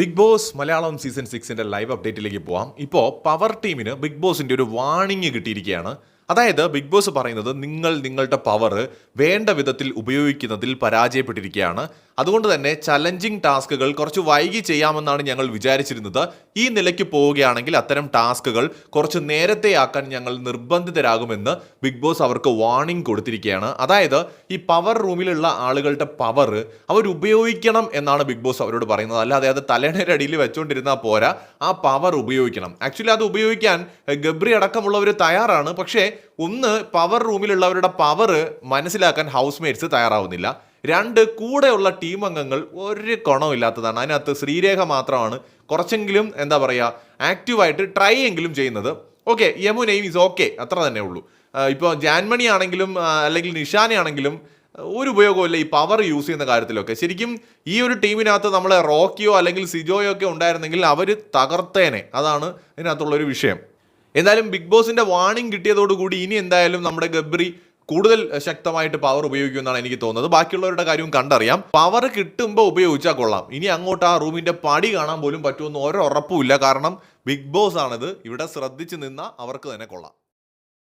Big Boss Malayalam season സിക്സിന്റെ live അപ്ഡേറ്റിലേക്ക് പോവാം. ഇപ്പോൾ പവർ ടീമിന് ബിഗ് ബോസിന്റെ ഒരു വാണിംഗ് കിട്ടിയിരിക്കുകയാണ്. അതായത് ബിഗ് ബോസ് പറയുന്നത് നിങ്ങൾ നിങ്ങളുടെ പവർ വേണ്ട വിധത്തിൽ ഉപയോഗിക്കുന്നതിൽ പരാജയപ്പെട്ടിരിക്കുകയാണ്. അതുകൊണ്ട് തന്നെ ചലഞ്ചിങ് ടാസ്കുകൾ കുറച്ച് വൈകി ചെയ്യാമെന്നാണ് ഞങ്ങൾ വിചാരിച്ചിരുന്നത്. ഈ നിലയ്ക്ക് പോവുകയാണെങ്കിൽ അത്തരം ടാസ്കുകൾ കുറച്ച് നേരത്തെ ആക്കാൻ ഞങ്ങൾ നിർബന്ധിതരാകുമെന്ന് ബിഗ് ബോസ് അവർക്ക് വാർണിംഗ് കൊടുത്തിരിക്കുകയാണ്. അതായത് ഈ പവർ റൂമിലുള്ള ആളുകളുടെ പവർ അവർ ഉപയോഗിക്കണം എന്നാണ് ബിഗ് ബോസ് അവരോട് പറയുന്നത്. അല്ലാതെ അത് തലേണയുടെ അടിയിൽ വെച്ചുകൊണ്ടിരുന്നാൽ പോരാ. ആ പവർ ഉപയോഗിക്കണം. ആക്ച്വലി അത് ഉപയോഗിക്കാൻ ഗബ്രി അടക്കമുള്ളവർ തയ്യാറാണ്. പക്ഷേ ഒന്ന് പവർ റൂമിലുള്ളവരുടെ പവർ മനസ്സിലാക്കാൻ ഹൗസ് മേറ്റ്സ് തയ്യാറാവുന്നില്ല. രണ്ട് കൂടെയുള്ള ടീം അംഗങ്ങൾ ഒരു ഗുണമില്ലാത്തതാണ് അതിനകത്ത് ശ്രീരേഖ മാത്രമാണ്. കുറച്ചെങ്കിലും എന്താ പറയുക ആക്റ്റീവായിട്ട് ട്രൈ എങ്കിലും ചെയ്യുന്നത്. ഓക്കെ യമുനയും ഇസ് ഓക്കെ അത്ര തന്നെ ഉള്ളൂ. ഇപ്പോൾ ജാൻമണി ആണെങ്കിലും അല്ലെങ്കിൽ നിഷാനയാണെങ്കിലും ഒരു ഉപയോഗമില്ല ഈ പവർ യൂസ് ചെയ്യുന്ന കാര്യത്തിലൊക്കെ. ശരിക്കും ഈ ഒരു ടീമിനകത്ത് നമ്മളെ റോക്കിയോ അല്ലെങ്കിൽ സിജോയോ ഒക്കെ ഉണ്ടായിരുന്നെങ്കിൽ അവർ തകർത്തേനെ. അതാണ് ഇതിനകത്തുള്ളൊരു വിഷയം. എന്തായാലും ബിഗ് ബോസിന്റെ വാണിംഗ് കിട്ടിയതോടുകൂടി ഇനി എന്തായാലും നമ്മുടെ ഗബ്രി കൂടുതൽ ശക്തമായിട്ട് പവർ ഉപയോഗിക്കുമെന്നാണ് എനിക്ക് തോന്നുന്നത്. ബാക്കിയുള്ളവരുടെ കാര്യവും കണ്ടറിയാം. പവർ കിട്ടുമ്പോൾ ഉപയോഗിച്ചാൽ കൊള്ളാം. ഇനി അങ്ങോട്ട് ആ റൂമിന്റെ പടി കാണാൻ പോലും പറ്റുമെന്ന് ഒരു ഉറപ്പുമില്ല കാരണം ബിഗ് ബോസ് ആണിത്. ഇവിടെ ശ്രദ്ധിച്ച് നിന്നാൽ അവർക്ക് തന്നെ കൊള്ളാം.